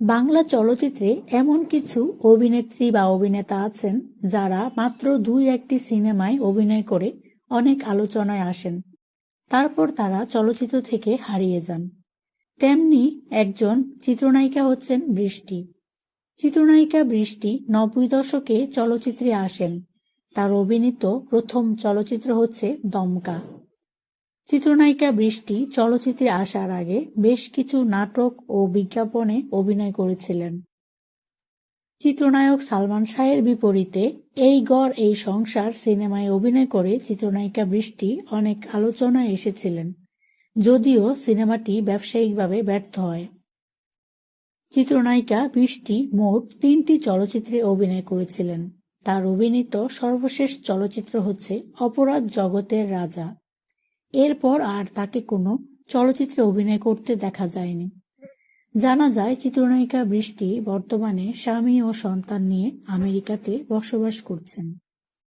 বাংলা চলচ্চিত্রে এমন কিছু অভিনেত্রী বা অভিনেতা আছেন যারা মাত্র দুই একটি সিনেমায় অভিনয় করে অনেক আলোচনায় আসেন। তারপর তারা চলচ্চিত্র থেকে হারিয়ে যান। তেমনি একজন চিত্রনায়িকা হচ্ছেন বৃষ্টি। চিত্রনায়িকা বৃষ্টি নব্বই দশকে চলচ্চিত্রে আসেন। তার অভিনীত প্রথম চলচ্চিত্র হচ্ছে দমকা। চিত্রনায়িকা বৃষ্টি চলচ্চিত্রে আসার আগে বেশ কিছু নাটক ও বিজ্ঞাপনে অভিনয় করেছিলেন। চিত্রনায়ক সালমান শাহের বিপরীতে এই গড় এই সংসার সিনেমায় অভিনয় করে চিত্রনায়িকা বৃষ্টি অনেক আলোচনায় এসেছিলেন, যদিও সিনেমাটি ব্যবসায়িকভাবে ব্যর্থ হয়। চিত্রনায়িকা বৃষ্টি মোট তিনটি চলচ্চিত্রে অভিনয় করেছিলেন। তার অভিনীত সর্বশেষ চলচ্চিত্র হচ্ছে অপরাধ জগতের রাজা। এরপর আর তাকে কোনো চলচ্চিত্রে অভিনয় করতে দেখা যায়নি। জানা যায়, চিত্রনায়িকা বৃষ্টি বর্তমানে স্বামী ও সন্তান নিয়ে আমেরিকাতে বসবাস করছেন।